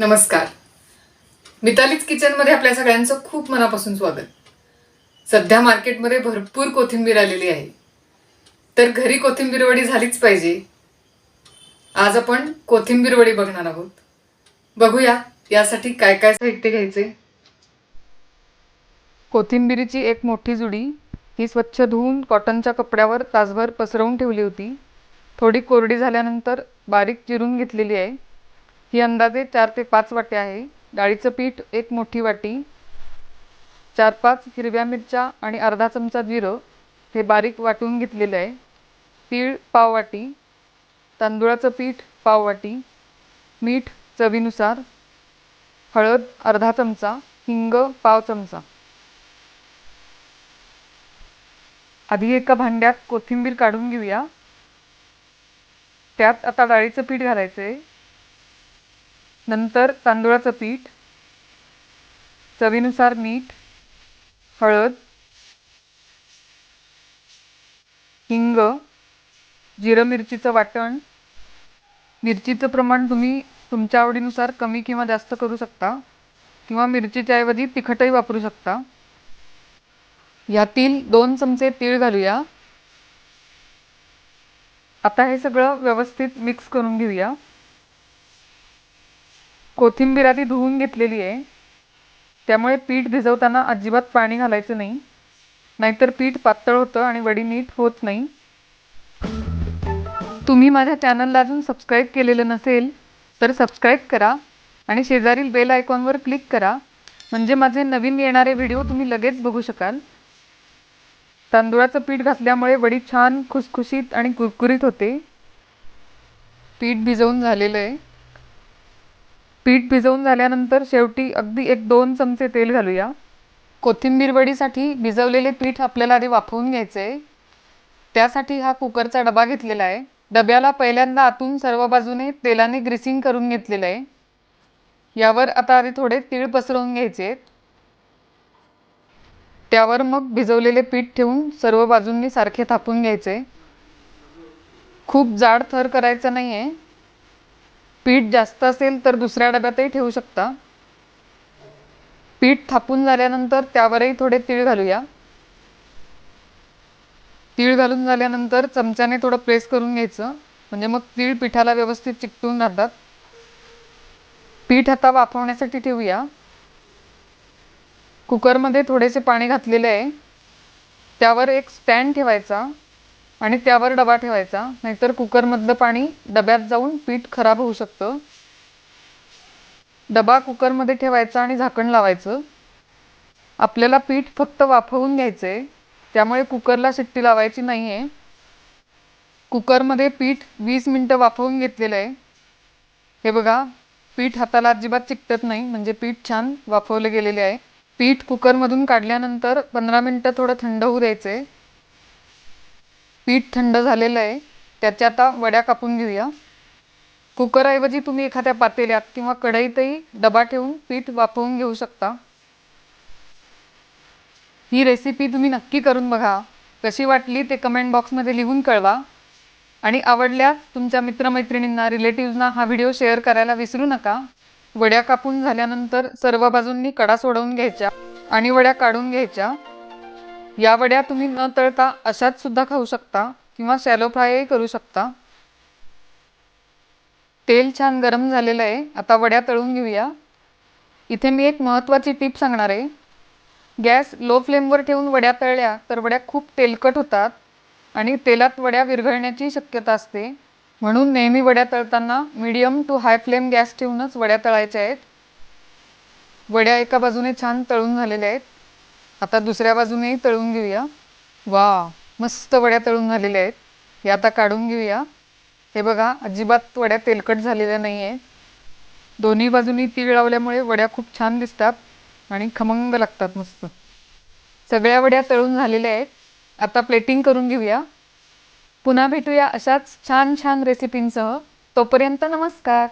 नमस्कार. मितालीच किचनमध्ये आपल्या सगळ्यांचं खूप मनापासून स्वागत. सध्या मार्केटमध्ये भरपूर कोथिंबीर आलेली आहे. तर घरी कोथिंबीर वडी झालीच पाहिजे. आज आपण कोथिंबीर वडी बघणार आहोत. बघूया यासाठी काय काय साहित्य घ्यायचे. कोथिंबीरीची एक मोठी जुडी ही स्वच्छ धुवून कॉटनच्या कपड्यावर तासभर पसरवून ठेवली होती. थोडी कोरडी झाल्यानंतर बारीक चिरून घेतलेली आहे. ही अंदाजे चार ते पाच वाटे आहे. डाळीचं पीठ एक मोठी वाटी चार पाच हिरव्या मिरच्या आणि अर्धा चमचा जिरं हे बारीक वाटून घेतलेलं आहे. तीळ पाव वाटी तांदुळाचं पीठ पाव वाटी मीठ चवीनुसार हळद अर्धा चमचा हिंग पाव चमचा. आधी एका भांड्यात कोथिंबीर काढून घेऊया. त्यात आता डाळीचं पीठ घालायचं आहे नंतर तांदुळाचं पीठ चवीनुसार मीठ हळद हिंग जिरं मिरचीचं वाटण. मिरचीचं प्रमाण तुम्ही तुमच्या आवडीनुसार कमी किंवा जास्त करू शकता किंवा मिरचीच्या ऐवजी तिखटही वापरू शकता. यातील दोन चमचे तीळ घालूया. आता हे सगळं व्यवस्थित मिक्स करून घेऊया. कोथिंबीर आधी धुवून घेतलेली आहे. त्यामुळे पीठ भिजवताना अजिबात पाणी घालायचं नाही. नाहीतर पीठ पातळ होतं आणि वडी नीट होत नाही. तुम्ही माझ्या चॅनलला अजून सबस्क्राईब केलेलं नसेल तर सबस्क्राईब करा आणि शेजारील बेल आयकॉनवर क्लिक करा. म्हणजे माझे नवीन येणारे व्हिडिओ तुम्ही लगेच बघू शकाल. तांदुळाचं पीठ घातल्यामुळे वडी छान खुसखुशीत आणि कुरकुरीत होते. पीठ भिजवून झालेलं आहे. पीठ भिजवून झाल्यानंतर शेवटी अगदी एक दोन चमचे तेल घालूया. कोथिंबीर वडीसाठी भिजवलेले पीठ आपल्याला आधी वाफवून घ्यायचं आहे त्यासाठी हा कुकरचा डबा घेतलेला आहे. डब्याला पहिल्यांदा आतून सर्व बाजूने तेलाने ग्रीसिंग करून घेतलेलं आहे यावर आता आधी थोडे तीळ पसरवून घ्यायचे आहेत. त्यावर मग भिजवलेले पीठ ठेवून सर्व बाजूंनी सारखे थापून घ्यायचे खूप जाड थर करायचा नाही आहे पीठ जास्त असेल तर दुसऱ्या डब्यातही ठेवू शकता. पीठ थापून झाल्यानंतर त्यावरही थोडे तीळ घालूया. तीळ घालून झाल्यानंतर चमच्याने थोडं प्रेस करून घ्यायचं. म्हणजे मग तीळ पिठाला व्यवस्थित चिकटून राहतात. पीठ आता वाफवण्यासाठी ठेवूया. कुकरमध्ये थोडेसे पाणी घातलेले आहे. त्यावर एक स्टँड ठेवायचा. आणि त्यावर डबा ठेवायचा नाहीतर कुकरमधलं पाणी डब्यात जाऊन पीठ खराब होऊ शकतं. डबा कुकरमध्ये ठेवायचा आणि झाकण लावायचं. आपल्याला पीठ फक्त वाफवून घ्यायचं आहे त्यामुळे कुकरला शिट्टी लावायची नाही आहे कुकरमध्ये पीठ वीस मिनटं वाफवून घेतलेलं आहे हे बघा पीठ हाताला अजिबात चिकटत नाही म्हणजे पीठ छान वाफवले गेलेले आहे. पीठ कुकरमधून काढल्यानंतर पंधरा मिनटं थोडं थंड होऊ द्यायचं आहे पीठ थंड झालेलं आहे त्याच्या आता वड्या कापून घेऊया. कुकरऐवजी तुम्ही एखाद्या पातेल्यात किंवा कढईतही डबा ठेवून पीठ वाफवून घेऊ शकता. ही रेसिपी तुम्ही नक्की करून बघा. कशी वाटली ते कमेंट बॉक्समध्ये लिहून कळवा. आणि आवडल्यास तुमच्या मित्रमैत्रिणींना रिलेटिव्हना हा व्हिडिओ शेअर करायला विसरू नका. वड्या कापून झाल्यानंतर सर्व बाजूंनी कडा सोडवून घ्यायच्या आणि वड्या काढून घ्यायच्या. या वड्या तुम्ही न तळता अशाच सुद्धा खाऊ शकता किंवा सॅलो फ्रायही करू शकता. तेल छान गरम झालेलं आहे. आता वड्या तळून घेऊया. इथे मी एक महत्त्वाची टीप सांगणार आहे. गॅस लो फ्लेमवर ठेवून वड्या तळल्या तर वड्या खूप तेलकट होतात आणि तेलात वड्या विरघळण्याची शक्यता असते. म्हणून नेहमी वड्या तळताना medium to high flame gas ठेवूनच वड्या तळायच्या आहेत. वड्या एका बाजूने छान तळून झालेल्या आहेत. आता दुसऱ्या बाजूनेही तळून घेऊया. वा मस्त वड्या तळून झालेल्या आहेत. या आता काढून घेऊया. हे बघा अजिबात वड्या तेलकट झालेल्या नाही आहेत दोन्ही बाजूनी तीळ लावल्यामुळे वड्या खूप छान दिसतात आणि खमंग लागतात मस्त. सगळ्या वड्या तळून झालेल्या आहेत. आता प्लेटिंग करून घेऊया. पुन्हा भेटूया अशाच छान छान रेसिपींसह तोपर्यंत नमस्कार.